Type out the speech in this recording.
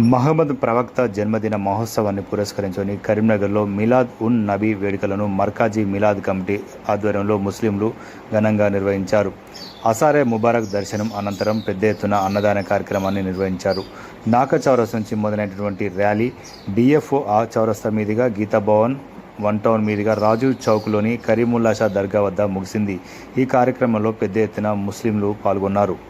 మహమ్మద్ ప్రవక్త జన్మదిన మహోత్సవాన్ని పురస్కరించుకొని కరీంనగర్లో మిలాద్ ఉన్ నబీ వేడుకలను మర్కాజీ మిలాద్ కమిటీ ఆధ్వర్యంలో ముస్లింలు ఘనంగా నిర్వహించారు. అసారే ముబారక్ దర్శనం అనంతరం పెద్ద ఎత్తున అన్నదాన కార్యక్రమాన్ని నిర్వహించారు. నాక చౌరస్తా నుంచి మొదలైనటువంటి ర్యాలీ డిఎఫ్ఓ ఆ చౌరస్తా మీదుగా గీతా భవన్ వన్ టౌన్ మీదుగా రాజు చౌక్లోని కరీముల్లా షా దర్గా వద్ద ముగిసింది. ఈ కార్యక్రమంలో పెద్ద ఎత్తున ముస్లింలు పాల్గొన్నారు.